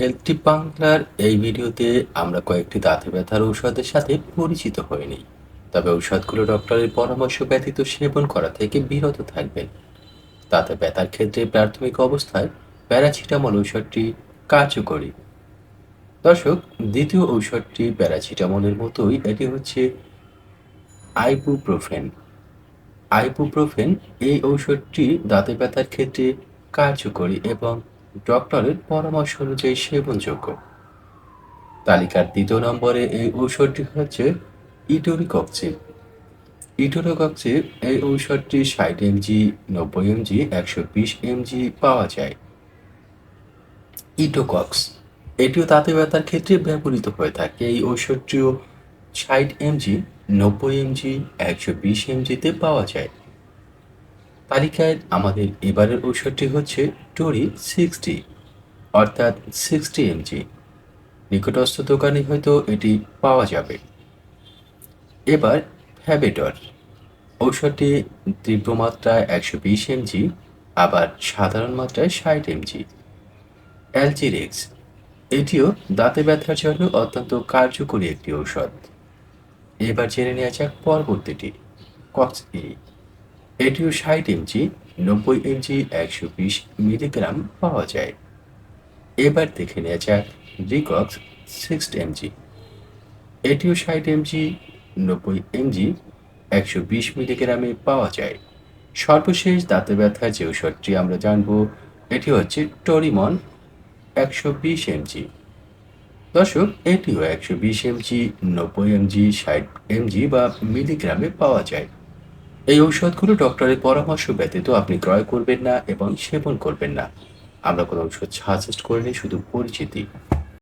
Health বাংলার এই ভিডিওতে আমরা কয়েকটি দাঁতে ব্যথার ঔষধের সাথে পরিচিত নিই। তবে ঔষধগুলো ডক্টরের পরামর্শ ব্যতীত সেবন করা থেকে বিরত থাকবেন। দাঁতে ব্যথার ক্ষেত্রে প্রাথমিক অবস্থায় প্যারাসিটামল ঔষধটি কার্যকরী। দর্শক, দ্বিতীয় ঔষধটি প্যারাসিটামলের মতোই, এটি হচ্ছে আইবুপ্রোফেন। আইবুপ্রোফেন এই ঔষধটি দাঁতে ব্যথার ক্ষেত্রে কার্যকরী এবং ডক্টরের পরামর্শ অনুযায়ী সেবনযোগ্য। তালিকার দ্বিতীয় নম্বরে এই ঔষধটি হচ্ছে ইটোরিকক্সিব ইটোরিকক্সিব এই ঔষধটি ষাট এমজি, নব্বই এমজি, একশো বিশ এমজি পাওয়া যায়। ইটোকক্স, এটিও দাঁতে ব্যথার ক্ষেত্রে ব্যবহৃত হয়ে থাকে। এই ঔষধটিও ষাট এমজি, নব্বই এমজি, একশো বিশ এমজিতে পাওয়া যায়। তালিকায় আমাদের এবারের ঔষধটি হচ্ছে টোরি সিক্সটি, অর্থাৎ সিক্সটি এমজি। নিকটস্থ দোকানে হয়তো এটি পাওয়া যাবে। এবার ফ্যাবেডর ঔষধটি তীব্র মাত্রায় একশো বিশ এমজি, আবার সাধারণ মাত্রায় ষাট এমজি। অ্যালজিরেক্স। এটিও দাঁতে ব্যথার জন্য অত্যন্ত কার্যকরী একটি ঔষধ। এবার জেনে নেওয়া যাক পরবর্তীটি। কক্স ই এটিও ষাট এমজি নব্বই এমজি একশো বিশ মিলিগ্রাম পাওয়া যায়। এবার দেখে নেওয়া যাক রিকক্স সিক্স এমজি এটিও ষাট এমজি নব্বই এমজি একশো বিশ মিলিগ্রামে পাওয়া যায়। সর্বশেষ দাঁতে ব্যথার যে ঔষধটি আমরা জানব, এটি হচ্ছে টরিমন একশো বিশ এমজি দর্শক, এটিও একশো বিশ এমজি নব্বই এমজি ষাট এমজি বা মিলিগ্রামে পাওয়া যায়। এই ঔষধগুলো ডক্টরের পরামর্শ ব্যতীত আপনি ক্রয় করবেন না এবং সেবন করবেন না। আমরা কোনো ঔষধ সাজেস্ট করিনি শুধু পরিচিতি।